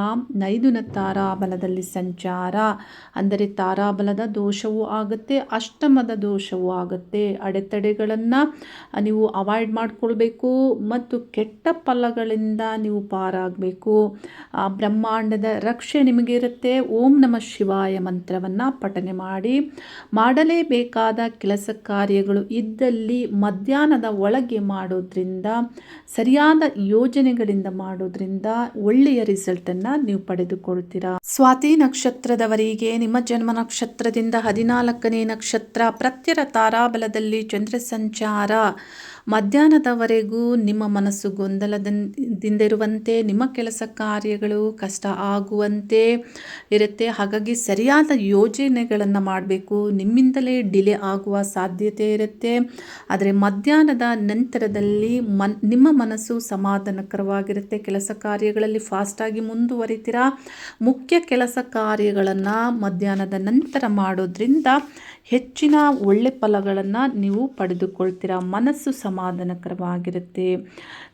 ನೈದುನ ತಾರಾಬಲದಲ್ಲಿ ಸಂಚಾರ. ಅಂದರೆ ತಾರಾಬಲದ ದೋಷವೂ ಆಗುತ್ತೆ, ಅಷ್ಟಮದ ದೋಷವೂ ಆಗುತ್ತೆ. ಅಡೆತಡೆಗಳನ್ನು ನೀವು ಅವಾಯ್ಡ್ ಮಾಡಿಕೊಳ್ಬೇಕು. ಮತ್ತು ಕೆಟ್ಟ ಫಲಗಳಿಂದ ನೀವು ಪಾರಾಗಬೇಕು. ಬ್ರಹ್ಮಾಂಡದ ರಕ್ಷೆ ನಿಮಗಿರುತ್ತೆ. ಓಂ ನಮ ಶಿವಾಯ ಮಂತ್ರವನ್ನು ಪಠನೆ ಮಾಡಿ. ಮಾಡಲೇಬೇಕಾದ ಕೆಲಸ ಕಾರ್ಯಗಳು ಇದ್ದಲ್ಲಿ ಮಧ್ಯಾಹ್ನದ ಒಳಗೆ ಮಾಡೋದ್ರಿಂದ, ಸರಿಯಾದ ಯೋಜನೆಗಳಿಂದ ಮಾಡೋದ್ರಿಂದ ಒಳ್ಳೆಯ ರಿಸಲ್ಟನ್ನು ನೀವು ಪಡೆದುಕೊಳ್ತೀರಾ. ಸ್ವಾತಿ ನಕ್ಷತ್ರದವರಿಗೆ ನಿಮ್ಮ ಜನ್ಮ ನಕ್ಷತ್ರದಿಂದ ಹದಿನಾಲ್ಕನೇ ನಕ್ಷತ್ರ ಪ್ರತ್ಯರ ತಾರಾಬಲದಲ್ಲಿ ಚಂದ್ರ ಸಂಚಾರ. ಮಧ್ಯಾಹ್ನದವರೆಗೂ ನಿಮ್ಮ ಮನಸ್ಸು ಗೊಂದಲದಿಂದಿರುವಂತೆ, ನಿಮ್ಮ ಕೆಲಸ ಕಾರ್ಯಗಳು ಕಷ್ಟ ಆಗುವಂತೆ ಇರುತ್ತೆ. ಹಾಗಾಗಿ ಸರಿಯಾದ ಯೋಜನೆಗಳನ್ನು ಮಾಡಬೇಕು. ನಿಮ್ಮಿಂದಲೇ ಡಿಲೇ ಆಗುವ ಸಾಧ್ಯತೆ ಇರುತ್ತೆ. ಆದರೆ ಮಧ್ಯಾಹ್ನದ ನಂತರದಲ್ಲಿ ಮನ್, ನಿಮ್ಮ ಮನಸ್ಸು ಸಮಾಧಾನಕರವಾಗಿರುತ್ತೆ. ಕೆಲಸ ಕಾರ್ಯಗಳಲ್ಲಿ ಫಾಸ್ಟಾಗಿ ಮುಂದುವರಿತೀರಾ? ಮುಖ್ಯ ಕೆಲಸ ಕಾರ್ಯಗಳನ್ನು ಮಧ್ಯಾಹ್ನದ ನಂತರ ಮಾಡೋದ್ರಿಂದ ಹೆಚ್ಚಿನ ಒಳ್ಳೆ ಫಲಗಳನ್ನು ನೀವು ಪಡೆದುಕೊಳ್ತೀರಾ? ಮನಸ್ಸು ಸಮಾಧಾನಕರವಾಗಿರುತ್ತೆ.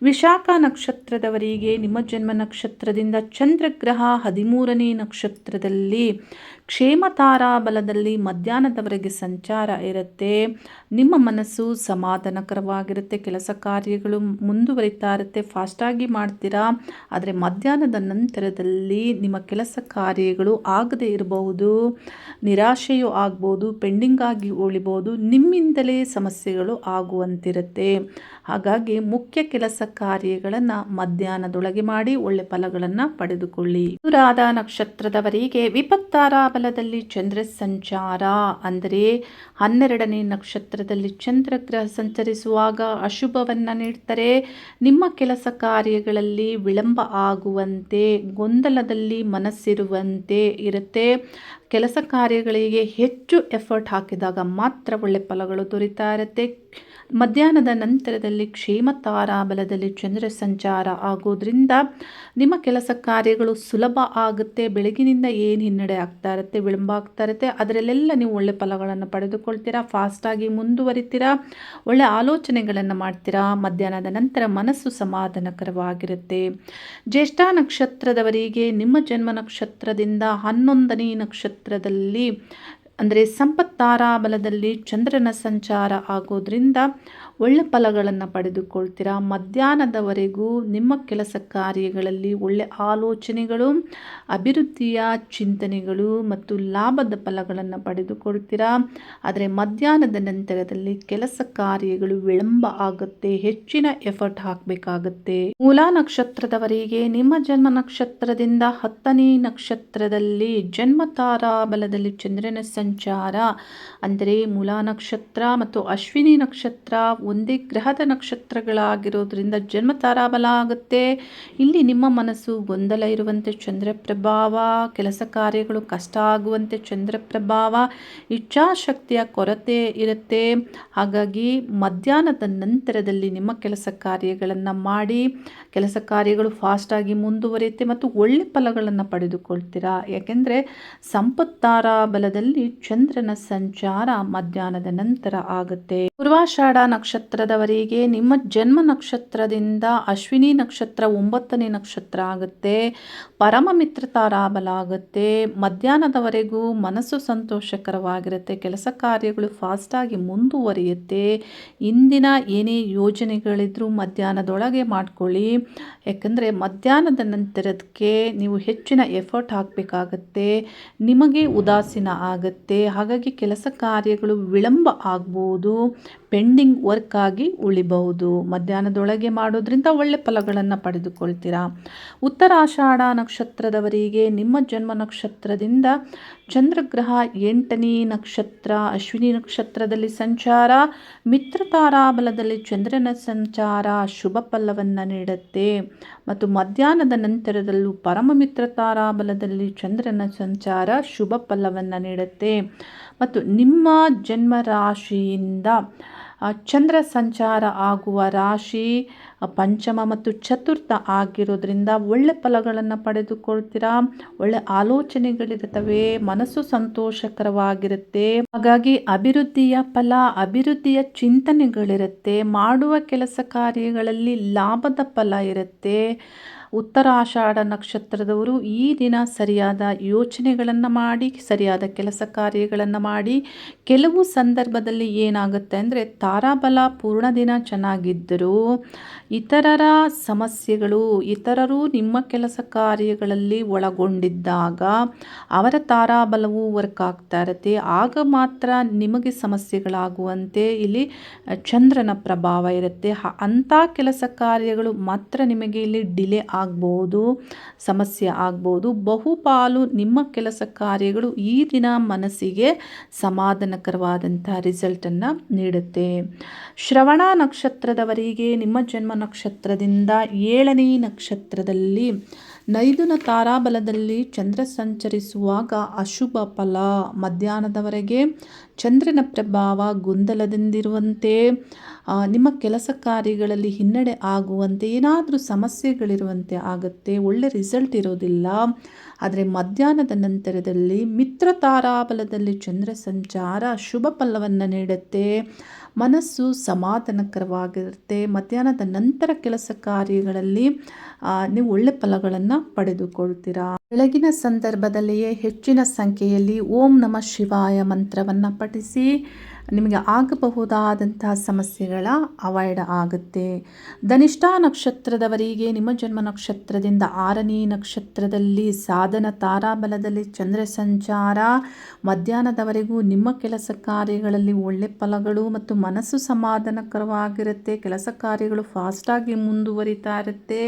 ವಿಶಾಖ ನಕ್ಷತ್ರದವರಿಗೆ ನಿಮ್ಮ ಜನ್ಮ ನಕ್ಷತ್ರದಿಂದ ಚಂದ್ರಗ್ರಹ ಹದಿಮೂರನೇ ನಕ್ಷತ್ರದಲ್ಲಿ ಕ್ಷೇಮ ತಾರಾಬಲದಲ್ಲಿ ಮಧ್ಯಾಹ್ನದವರೆಗೆ ಸಂಚಾರ ಇರುತ್ತೆ. ನಿಮ್ಮ ಮನಸ್ಸು ಸಮಾಧಾನಕರವಾಗಿರುತ್ತೆ. ಕೆಲಸ ಕಾರ್ಯಗಳು ಮುಂದುವರಿತಾ ಇರುತ್ತೆ. ಫಾಸ್ಟಾಗಿ ಮಾಡ್ತೀರಾ? ಆದರೆ ಮಧ್ಯಾಹ್ನದ ನಂತರದಲ್ಲಿ ನಿಮ್ಮ ಕೆಲಸ ಕಾರ್ಯಗಳು ಆಗದೇ ಇರಬಹುದು. ನಿರಾಶೆಯೂ ಆಗ್ಬೋದು. ಪೆಂಡಿಂಗ್ ಆಗಿ ಉಳಿಬೋದು, ನಿಮ್ಮಿಂದಲೇ ಸಮಸ್ಯೆಗಳು ಆಗುವಂತಿರುತ್ತೆ. ಹಾಗಾಗಿ ಮುಖ್ಯ ಕೆಲಸ ಕಾರ್ಯಗಳನ್ನು ಮಧ್ಯಾಹ್ನದೊಳಗೆ ಮಾಡಿ ಒಳ್ಳೆ ಫಲಗಳನ್ನು ಪಡೆದುಕೊಳ್ಳಿ. ಅನುರಾಧ ನಕ್ಷತ್ರದವರಿಗೆ ವಿಪತ್ತಾರ ಬಲದಲ್ಲಿ ಚಂದ್ರ ಸಂಚಾರ ಅಂದರೆ ಹನ್ನೆರಡನೇ ನಕ್ಷತ್ರದಲ್ಲಿ ಚಂದ್ರಗ್ರಹ ಸಂಚರಿಸುವಾಗ ಅಶುಭವನ್ನು ನೀಡ್ತಾರೆ. ನಿಮ್ಮ ಕೆಲಸ ಕಾರ್ಯಗಳಲ್ಲಿ ವಿಳಂಬ ಆಗುವಂತೆ, ಗೊಂದಲದಲ್ಲಿ ಮನಸ್ಸಿರುವಂತೆ ಇರುತ್ತೆ. ಕೆಲಸ ಕಾರ್ಯಗಳಿಗೆ ಹೆಚ್ಚು ಎಫರ್ಟ್ ಹಾಕಿದಾಗ ಮಾತ್ರ ಒಳ್ಳೆ ಫಲಗಳು ದೊರೀತಾ ಇರುತ್ತೆ ಮಧ್ಯಾಹ್ನದ ನಂತರದಲ್ಲಿ ಕ್ಷೇಮ ತಾರಾಬಲದಲ್ಲಿ ಚಂದ್ರ ಸಂಚಾರ ಆಗೋದ್ರಿಂದ ನಿಮ್ಮ ಕೆಲಸ ಕಾರ್ಯಗಳು ಸುಲಭ ಆಗುತ್ತೆ, ಬೆಳಗಿನಿಂದ ಏನು ಹಿನ್ನಡೆ ಆಗ್ತಾ ಇರುತ್ತೆ ವಿಳಂಬ ಆಗ್ತಾ ಇರುತ್ತೆ ಅದರಲ್ಲೆಲ್ಲ ನೀವು ಒಳ್ಳೆ ಫಲಗಳನ್ನು ಪಡೆದುಕೊಳ್ತೀರಾ ಫಾಸ್ಟಾಗಿ ಮುಂದುವರಿತೀರಾ, ಒಳ್ಳೆ ಆಲೋಚನೆಗಳನ್ನು ಮಾಡ್ತೀರಾ, ಮಧ್ಯಾಹ್ನದ ನಂತರ ಮನಸ್ಸು ಸಮಾಧಾನಕರವಾಗಿರುತ್ತೆ. ಜ್ಯೇಷ್ಠ ನಕ್ಷತ್ರದವರಿಗೆ ನಿಮ್ಮ ಜನ್ಮ ನಕ್ಷತ್ರದಿಂದ ಹನ್ನೊಂದನೇ ನಕ್ಷತ್ರದಲ್ಲಿ ಅಂದರೆ ಸಂಪತ್ತಾರಾಬಲದಲ್ಲಿ ಚಂದ್ರನ ಸಂಚಾರ ಆಗೋದ್ರಿಂದ ಒಳ್ಳೆ ಫಲಗಳನ್ನು ಪಡೆದುಕೊಳ್ತೀರಾ? ಮಧ್ಯಾಹ್ನದವರೆಗೂ ನಿಮ್ಮ ಕೆಲಸ ಕಾರ್ಯಗಳಲ್ಲಿ ಒಳ್ಳೆ ಆಲೋಚನೆಗಳು, ಅಭಿವೃದ್ಧಿಯ ಚಿಂತನೆಗಳು ಮತ್ತು ಲಾಭದ ಫಲಗಳನ್ನು ಪಡೆದುಕೊಳ್ತೀರಾ? ಆದರೆ ಮಧ್ಯಾಹ್ನದ ನಂತರದಲ್ಲಿ ಕೆಲಸ ಕಾರ್ಯಗಳು ವಿಳಂಬ ಆಗುತ್ತೆ, ಹೆಚ್ಚಿನ ಎಫರ್ಟ್ ಹಾಕಬೇಕಾಗತ್ತೆ. ಮೂಲ ನಕ್ಷತ್ರದವರಿಗೆ ನಿಮ್ಮ ಜನ್ಮ ನಕ್ಷತ್ರದಿಂದ ಹತ್ತನೇ ನಕ್ಷತ್ರದಲ್ಲಿ ಜನ್ಮ ತಾರಾಬಲದಲ್ಲಿ ಚಂದ್ರನ ಸಂಚಾರ. ಅಂದರೆ ಮೂಲ ನಕ್ಷತ್ರ ಮತ್ತು ಅಶ್ವಿನಿ ನಕ್ಷತ್ರ ಒಂದೇ ಗ್ರಹದ ನಕ್ಷತ್ರಗಳಾಗಿರೋದ್ರಿಂದ ಜನ್ಮ ತಾರಾಬಲ ಆಗುತ್ತೆ. ಇಲ್ಲಿ ನಿಮ್ಮ ಮನಸ್ಸು ಗೊಂದಲ ಇರುವಂತೆ ಚಂದ್ರ ಪ್ರಭಾವ ಕೆಲಸ ಕಾರ್ಯಗಳು ಕಷ್ಟ ಆಗುವಂತೆ ಚಂದ್ರ ಪ್ರಭಾವ ಇಚ್ಛಾಶಕ್ತಿಯ ಕೊರತೆ ಇರುತ್ತೆ. ಹಾಗಾಗಿ ಮಧ್ಯಾಹ್ನದ ನಂತರದಲ್ಲಿ ನಿಮ್ಮ ಕೆಲಸ ಕಾರ್ಯಗಳನ್ನು ಮಾಡಿ, ಕೆಲಸ ಕಾರ್ಯಗಳು ಫಾಸ್ಟಾಗಿ ಮುಂದುವರಿಯುತ್ತೆ ಮತ್ತು ಒಳ್ಳೆ ಫಲಗಳನ್ನು ಪಡೆದುಕೊಳ್ತೀರಾ. ಯಾಕೆಂದರೆ ಸಂಪತ್ತಾರ ಬಲದಲ್ಲಿ ಚಂದ್ರನ ಸಂಚಾರ ಮಧ್ಯಾಹ್ನದ ನಂತರ ಆಗುತ್ತೆ. ಪೂರ್ವಾಷಾಢ ನಕ್ಷತ್ರದವರಿಗೆ ನಿಮ್ಮ ಜನ್ಮ ನಕ್ಷತ್ರದಿಂದ ಅಶ್ವಿನಿ ನಕ್ಷತ್ರ, ಒಂಬತ್ತನೇ ನಕ್ಷತ್ರ ಆಗುತ್ತೆ, ಪರಮ ಮಿತ್ರ ತಾರಾಬಲ ಆಗುತ್ತೆ, ಮಧ್ಯಾಹ್ನದವರೆಗೂ ಮನಸ್ಸು ಸಂತೋಷಕರವಾಗಿರುತ್ತೆ, ಕೆಲಸ ಕಾರ್ಯಗಳು ಫಾಸ್ಟಾಗಿ ಮುಂದುವರಿಯುತ್ತೆ, ಇಂದಿನ ಏನೇ ಯೋಜನೆಗಳಿದ್ದರೂ ಮಧ್ಯಾಹ್ನದೊಳಗೆ ಮಾಡಿಕೊಳ್ಳಿ, ಯಾಕಂದರೆ ಮಧ್ಯಾಹ್ನದ ನಂತರದಕ್ಕೆ ನೀವು ಹೆಚ್ಚಿನ ಎಫರ್ಟ್ ಹಾಕಬೇಕಾಗತ್ತೆ, ನಿಮಗೆ ಉದಾಸೀನ ಆಗುತ್ತೆ, ಹಾಗಾಗಿ ಕೆಲಸ ಕಾರ್ಯಗಳು ವಿಳಂಬ ಆಗ್ಬೋದು ಪೆಂಡಿಂಗ್ ವರ್ಕ್ ಆಗಿ ಉಳಿಬಹುದು. ಮಧ್ಯಾಹ್ನದೊಳಗೆ ಮಾಡೋದ್ರಿಂದ ಒಳ್ಳೆ ಫಲಗಳನ್ನು ಪಡೆದುಕೊಳ್ತೀರಾ? ಉತ್ತರಾಷಾಢ ನಕ್ಷತ್ರದವರಿಗೆ ನಿಮ್ಮ ಜನ್ಮ ನಕ್ಷತ್ರದಿಂದ ಚಂದ್ರಗ್ರಹ ಎಂಟನೇ ನಕ್ಷತ್ರ, ಅಶ್ವಿನಿ ನಕ್ಷತ್ರದಲ್ಲಿ ಸಂಚಾರ, ಮಿತ್ರ ಬಲದಲ್ಲಿ ಚಂದ್ರನ ಸಂಚಾರ ಶುಭ ಫಲವನ್ನು ನೀಡುತ್ತೆ. ಮತ್ತು ಮಧ್ಯಾಹ್ನದ ನಂತರದಲ್ಲೂ ಪರಮ ಮಿತ್ರ ಬಲದಲ್ಲಿ ಚಂದ್ರನ ಸಂಚಾರ ಶುಭ ಫಲವನ್ನು ನೀಡುತ್ತೆ. ಮತ್ತು ನಿಮ್ಮ ಜನ್ಮ ರಾಶಿಯಿಂದ ಚಂದ್ರ ಸಂಚಾರ ಆಗುವ ರಾಶಿ ಪಂಚಮ ಮತ್ತು ಚತುರ್ಥ ಆಗಿರೋದ್ರಿಂದ ಒಳ್ಳೆ ಫಲಗಳನ್ನು ಪಡೆದುಕೊಳ್ತೀರಾ? ಒಳ್ಳೆ ಆಲೋಚನೆಗಳಿರುತ್ತವೆ, ಮನಸ್ಸು ಸಂತೋಷಕರವಾಗಿರುತ್ತೆ. ಹಾಗಾಗಿ ಅಭಿವೃದ್ಧಿಯ ಫಲ, ಅಭಿವೃದ್ಧಿಯ ಚಿಂತನೆಗಳಿರುತ್ತೆ, ಮಾಡುವ ಕೆಲಸ ಕಾರ್ಯಗಳಲ್ಲಿ ಲಾಭದ ಫಲ ಇರುತ್ತೆ. ಉತ್ತರಾಷಾಢ ನಕ್ಷತ್ರದವರು ಈ ದಿನ ಸರಿಯಾದ ಯೋಚನೆಗಳನ್ನು ಮಾಡಿ, ಸರಿಯಾದ ಕೆಲಸ ಕಾರ್ಯಗಳನ್ನು ಮಾಡಿ, ಕೆಲವು ಸಂದರ್ಭದಲ್ಲಿ ಏನಾಗುತ್ತೆ ಅಂದರೆ ತಾರಾಬಲ ಪೂರ್ಣ ದಿನ ಚೆನ್ನಾಗಿದ್ದರೂ ಇತರರ ಸಮಸ್ಯೆಗಳು, ಇತರರು ನಿಮ್ಮ ಕೆಲಸ ಕಾರ್ಯಗಳಲ್ಲಿ ಒಳಗೊಂಡಿದ್ದಾಗ ಅವರ ತಾರಾಬಲವು ವರ್ಕ್ ಆಗ್ತಾ ಇರುತ್ತೆ. ಆಗ ಮಾತ್ರ ನಿಮಗೆ ಸಮಸ್ಯೆಗಳಾಗುವಂತೆ ಇಲ್ಲಿ ಚಂದ್ರನ ಪ್ರಭಾವ ಇರುತ್ತೆ. ಅಂಥ ಕೆಲಸ ಕಾರ್ಯಗಳು ಮಾತ್ರ ನಿಮಗೆ ಇಲ್ಲಿ ಡಿಲೇ ಆಗ್ಬೋದು, ಸಮಸ್ಯೆ ಆಗ್ಬೋದು, ಬಹುಪಾಲು ನಿಮ್ಮ ಕೆಲಸ ಕಾರ್ಯಗಳು ಈ ದಿನ ಮನಸ್ಸಿಗೆ ಸಮಾಧಾನಕರವಾದಂಥ ರಿಸಲ್ಟನ್ನು ನೀಡುತ್ತೆ. ಶ್ರವಣ ನಕ್ಷತ್ರದವರಿಗೆ ನಿಮ್ಮ ಜನ್ಮ ನಕ್ಷತ್ರದಿಂದ ಏಳನೇ ನಕ್ಷತ್ರದಲ್ಲಿ ನೈದುನ ತಾರಾಬಲದಲ್ಲಿ ಚಂದ್ರ ಸಂಚರಿಸುವಾಗ ಅಶುಭ ಫಲ. ಮಧ್ಯಾಹ್ನದವರೆಗೆ ಚಂದ್ರನ ಪ್ರಭಾವ ಗೊಂದಲದಿಂದಿರುವಂತೆ ನಿಮ್ಮ ಕೆಲಸ ಕಾರ್ಯಗಳಲ್ಲಿ ಹಿನ್ನಡೆ ಆಗುವಂತೆ, ಏನಾದರೂ ಸಮಸ್ಯೆಗಳಿರುವಂತೆ ಆಗುತ್ತೆ. ಒಳ್ಳೆ ರಿಸಲ್ಟ್ ಇರೋದಿಲ್ಲ. ಆದರೆ ಮಧ್ಯಾಹ್ನದ ನಂತರದಲ್ಲಿ ಮಿತ್ರ ತಾರಾಬಲದಲ್ಲಿ ಚಂದ್ರ ಸಂಚಾರ ಶುಭ ಫಲವನ್ನು ನೀಡುತ್ತೆ. ಮನಸ್ಸು ಸಮಾಧಾನಕರವಾಗಿರುತ್ತೆ. ಮಧ್ಯಾಹ್ನದ ನಂತರ ಕೆಲಸ ಕಾರ್ಯಗಳಲ್ಲಿ ನೀವು ಒಳ್ಳೆ ಫಲಗಳನ್ನು ಪಡೆದುಕೊಳ್ತೀರಾ? ಬೆಳಗಿನ ಸಂದರ್ಭದಲ್ಲಿಯೇ ಹೆಚ್ಚಿನ ಸಂಖ್ಯೆಯಲ್ಲಿ ಓಂ ನಮ ಶಿವಾಯ ಮಂತ್ರವನ್ನು ಪಠಿಸಿ ನಿಮಗೆ ಆಗಬಹುದಾದಂತಹ ಸಮಸ್ಯೆಗಳ ಅವಾಯ್ಡ್ ಆಗುತ್ತೆ. ಧನಿಷ್ಠ ನಕ್ಷತ್ರದವರಿಗೆ ನಿಮ್ಮ ಜನ್ಮ ನಕ್ಷತ್ರದಿಂದ ಆರನೇ ನಕ್ಷತ್ರದಲ್ಲಿ ಸಾಧನ ತಾರಾಬಲದಲ್ಲಿ ಚಂದ್ರ ಸಂಚಾರ ಮಧ್ಯಾಹ್ನದವರೆಗೂ ನಿಮ್ಮ ಕೆಲಸ ಕಾರ್ಯಗಳಲ್ಲಿ ಒಳ್ಳೆ ಫಲಗಳು ಮತ್ತು ಮನಸ್ಸು ಸಮಾಧಾನಕರವಾಗಿರುತ್ತೆ. ಕೆಲಸ ಕಾರ್ಯಗಳು ಫಾಸ್ಟಾಗಿ ಮುಂದುವರಿತಾ ಇರುತ್ತೆ.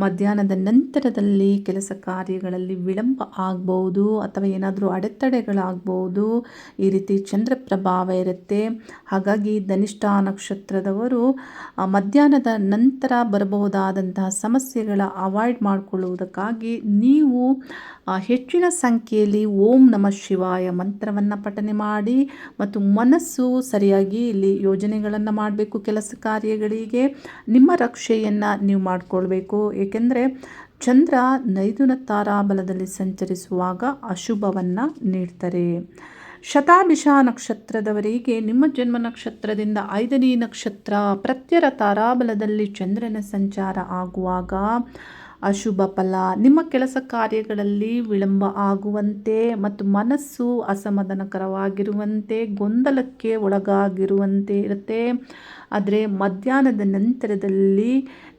ಮಧ್ಯಾಹ್ನದ ನಂತರದಲ್ಲಿ ಕೆಲಸ ಕಾರ್ಯಗಳಲ್ಲಿ ವಿಳಂಬ ಆಗ್ಬೋದು ಅಥವಾ ಏನಾದರೂ ಅಡೆತಡೆಗಳಾಗ್ಬೋದು ಈ ರೀತಿ ಚಂದ್ರ ಪ್ರಭಾವ ಇರುತ್ತೆ. ಹಾಗಾಗಿ ಧನಿಷ್ಠ ನಕ್ಷತ್ರದವರು ಮಧ್ಯಾಹ್ನದ ನಂತರ ಬರಬಹುದಾದಂತಹ ಸಮಸ್ಯೆಗಳ ಅವಾಯ್ಡ್ ಮಾಡಿಕೊಳ್ಳುವುದಕ್ಕಾಗಿ ನೀವು ಹೆಚ್ಚಿನ ಸಂಖ್ಯೆಯಲ್ಲಿ ಓಂ ನಮ ಶಿವಾಯ ಮಂತ್ರವನ್ನು ಪಠನೆ ಮಾಡಿ ಮತ್ತು ಮನಸ್ಸು ಸರಿಯಾಗಿ ಇಲ್ಲಿ ಯೋಜನೆಗಳನ್ನು ಮಾಡಬೇಕು ಕೆಲಸ ಕಾರ್ಯಗಳಿಗೆ. ನಿಮ್ಮ ರಕ್ಷೆಯನ್ನು ನೀವು ಮಾಡಿಕೊಳ್ಬೇಕು. ಏಕೆಂದರೆ ಚಂದ್ರ ನೈದುನ ತಾರಾಬಲದಲ್ಲಿ ಸಂಚರಿಸುವಾಗ ಅಶುಭವನ್ನು ನೀಡ್ತಾರೆ. ಶತಾಭಿಷ ನಕ್ಷತ್ರದವರಿಗೆ ನಿಮ್ಮ ಜನ್ಮ ನಕ್ಷತ್ರದಿಂದ ಐದನೇ ನಕ್ಷತ್ರ ಪ್ರತ್ಯರ ತಾರಾಬಲದಲ್ಲಿ ಚಂದ್ರನ ಸಂಚಾರ ಆಗುವಾಗ ಅಶುಭ ಫಲ, ನಿಮ್ಮ ಕೆಲಸ ಕಾರ್ಯಗಳಲ್ಲಿ ವಿಳಂಬ ಆಗುವಂತೆ ಮತ್ತು ಮನಸ್ಸು ಅಸಮಾಧಾನಕರವಾಗಿರುವಂತೆ, ಗೊಂದಲಕ್ಕೆ ಒಳಗಾಗಿರುವಂತೆ ಇರುತ್ತೆ. ಆದರೆ ಮಧ್ಯಾಹ್ನದ ನಂತರದಲ್ಲಿ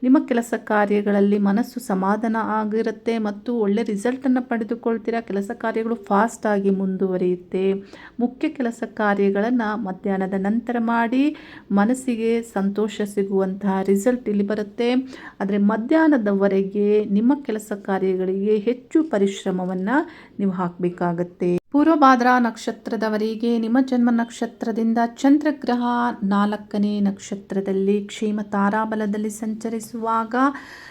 ನಿಮ್ಮ ಕೆಲಸ ಕಾರ್ಯಗಳಲ್ಲಿ ಮನಸ್ಸು ಸಮಾಧಾನ ಆಗಿರುತ್ತೆ ಮತ್ತು ಒಳ್ಳೆ ರಿಸಲ್ಟನ್ನು ಪಡೆದುಕೊಳ್ತೀರಾ? ಕೆಲಸ ಕಾರ್ಯಗಳು ಫಾಸ್ಟಾಗಿ ಮುಂದುವರಿಯುತ್ತೆ. ಮುಖ್ಯ ಕೆಲಸ ಕಾರ್ಯಗಳನ್ನು ಮಧ್ಯಾಹ್ನದ ನಂತರ ಮಾಡಿ ಮನಸ್ಸಿಗೆ ಸಂತೋಷ ಸಿಗುವಂತಹ ರಿಸಲ್ಟ್ ಇಲ್ಲಿ ಬರುತ್ತೆ. ಆದರೆ ಮಧ್ಯಾಹ್ನದವರೆಗೆ ನಿಮ್ಮ ಕೆಲಸ ಕಾರ್ಯಗಳಿಗೆ ಹೆಚ್ಚು ಪರಿಶ್ರಮವನ್ನು ನೀವು ಹಾಕಬೇಕಾಗತ್ತೆ. ಪೂರ್ವಭಾದ್ರ ನಕ್ಷತ್ರದವರಿಗೆ ನಿಮ್ಮ ಜನ್ಮ ನಕ್ಷತ್ರದಿಂದ ಚಂದ್ರಗ್ರಹ ನಾಲ್ಕನೇ ನಕ್ಷತ್ರದಲ್ಲಿ ಕ್ಷೇಮ ತಾರಾಬಲದಲ್ಲಿ ಸಂಚರಿಸುವಾಗ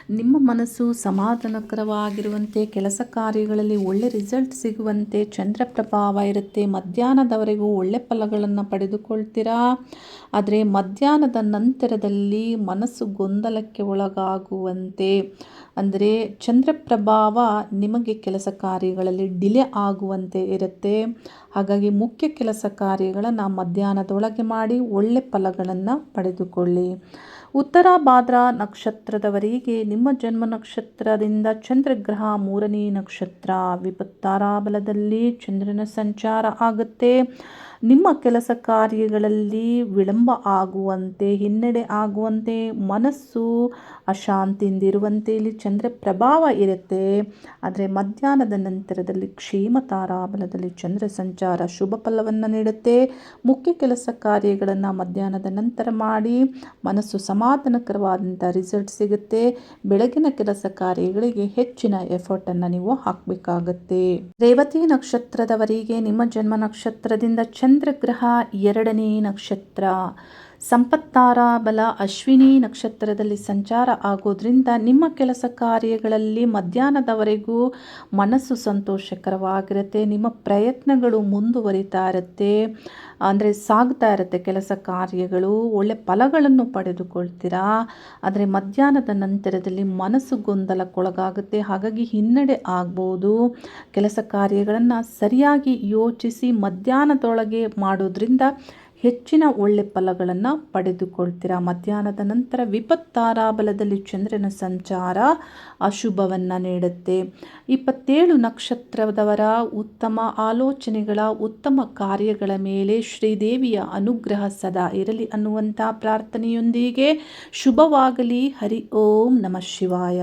ನಿಮ್ಮ ಮನಸ್ಸು ಸಮಾಧಾನಕರವಾಗಿರುವಂತೆ, ಕೆಲಸ ಕಾರ್ಯಗಳಲ್ಲಿ ಒಳ್ಳೆ ರಿಸಲ್ಟ್ ಸಿಗುವಂತೆ, ಚಂದ್ರ ಪ್ರಭಾವ ಇರುತ್ತೆ. ಮಧ್ಯಾಹ್ನದವರೆಗೂ ಒಳ್ಳೆ ಫಲಗಳನ್ನು ಪಡೆದುಕೊಳ್ತೀರಾ? ಆದರೆ ಮಧ್ಯಾಹ್ನದ ನಂತರದಲ್ಲಿ ಮನಸ್ಸು ಗೊಂದಲಕ್ಕೆ ಒಳಗಾಗುವಂತೆ. ಅಂದರೆ ಚಂದ್ರ ಪ್ರಭಾವ ನಿಮಗೆ ಕೆಲಸ ಕಾರ್ಯಗಳಲ್ಲಿ ಡಿಲೇ ಆಗುವಂತೆ ಇರುತ್ತೆ. ಹಾಗಾಗಿ ಮುಖ್ಯ ಕೆಲಸ ಕಾರ್ಯಗಳನ್ನು ಮಧ್ಯಾಹ್ನದೊಳಗೆ ಮಾಡಿ ಒಳ್ಳೆ ಫಲಗಳನ್ನು ಪಡೆದುಕೊಳ್ಳಿ. ಉತ್ತರ ಭಾದ್ರ ನಕ್ಷತ್ರದವರಿಗೆ ನಿಮ್ಮ ಜನ್ಮ ನಕ್ಷತ್ರದಿಂದ ಚಂದ್ರಗ್ರಹ ಮೂರನೇ ನಕ್ಷತ್ರ ವಿಪತ್ತಾರಾಬಲದಲ್ಲಿ ಚಂದ್ರನ ಸಂಚಾರ ಆಗುತ್ತೆ. ನಿಮ್ಮ ಕೆಲಸ ಕಾರ್ಯಗಳಲ್ಲಿ ವಿಳಂಬ ಆಗುವಂತೆ, ಹಿನ್ನಡೆ ಆಗುವಂತೆ, ಮನಸ್ಸು ಅಶಾಂತಿಯಿಂದಿರುವಂತೆ ಇಲ್ಲಿ ಚಂದ್ರ ಪ್ರಭಾವ ಇರುತ್ತೆ. ಆದರೆ ಮಧ್ಯಾಹ್ನದ ನಂತರದಲ್ಲಿ ಕ್ಷೇಮ ತಾರಾಬಲದಲ್ಲಿ ಚಂದ್ರ ಸಂಚಾರ ಶುಭ ಫಲವನ್ನು ನೀಡುತ್ತೆ. ಮುಖ್ಯ ಕೆಲಸ ಕಾರ್ಯಗಳನ್ನು ಮಧ್ಯಾಹ್ನದ ನಂತರ ಮಾಡಿ, ಮನಸ್ಸು ಸಮಾಧಾನಕರವಾದಂಥ ರಿಸಲ್ಟ್ ಸಿಗುತ್ತೆ. ಬೆಳಗಿನ ಕೆಲಸ ಕಾರ್ಯಗಳಿಗೆ ಹೆಚ್ಚಿನ ಎಫರ್ಟನ್ನು ನೀವು ಹಾಕಬೇಕಾಗುತ್ತೆ. ರೇವತಿ ನಕ್ಷತ್ರದವರಿಗೆ ನಿಮ್ಮ ಜನ್ಮ ನಕ್ಷತ್ರದಿಂದ ಚಂದ್ರಗ್ರಹ ಎರಡನೇ ನಕ್ಷತ್ರ. ಸಂಪತ್ತಾರ ಬಲ ಅಶ್ವಿನಿ ನಕ್ಷತ್ರದಲ್ಲಿ ಸಂಚಾರ ಆಗೋದ್ರಿಂದ ನಿಮ್ಮ ಕೆಲಸ ಕಾರ್ಯಗಳಲ್ಲಿ ಮಧ್ಯಾಹ್ನದವರೆಗೂ ಮನಸ್ಸು ಸಂತೋಷಕರವಾಗಿರುತ್ತೆ, ನಿಮ್ಮ ಪ್ರಯತ್ನಗಳು ಮುಂದುವರಿತಾ ಇರುತ್ತೆ, ಅಂದರೆ ಸಾಗ್ತಾ ಇರುತ್ತೆ ಕೆಲಸ ಕಾರ್ಯಗಳು, ಒಳ್ಳೆ ಫಲಗಳನ್ನು ಪಡೆದುಕೊಳ್ತೀರಾ? ಆದರೆ ಮಧ್ಯಾಹ್ನದ ನಂತರದಲ್ಲಿ ಮನಸ್ಸು ಗೊಂದಲಕ್ಕೊಳಗಾಗುತ್ತೆ. ಹಾಗಾಗಿ ಹಿನ್ನಡೆ ಆಗ್ಬೋದು. ಕೆಲಸ ಕಾರ್ಯಗಳನ್ನು ಸರಿಯಾಗಿ ಯೋಚಿಸಿ ಮಧ್ಯಾಹ್ನದೊಳಗೆ ಮಾಡೋದ್ರಿಂದ ಹೆಚ್ಚಿನ ಒಳ್ಳೆ ಫಲಗಳನ್ನು ಪಡೆದುಕೊಳ್ತೀರಾ? ಮಧ್ಯಾಹ್ನದ ನಂತರ ವಿಪತ್ತಾರಾಬಲದಲ್ಲಿ ಚಂದ್ರನ ಸಂಚಾರ ಅಶುಭವನ್ನು ನೀಡುತ್ತೆ. ಇಪ್ಪತ್ತೇಳು ನಕ್ಷತ್ರದವರ ಉತ್ತಮ ಆಲೋಚನೆಗಳ ಉತ್ತಮ ಕಾರ್ಯಗಳ ಮೇಲೆ ಶ್ರೀದೇವಿಯ ಅನುಗ್ರಹ ಸದಾ ಇರಲಿ ಅನ್ನುವಂಥ ಪ್ರಾರ್ಥನೆಯೊಂದಿಗೆ ಶುಭವಾಗಲಿ. ಹರಿ ಓಂ ನಮಃ ಶಿವಾಯ.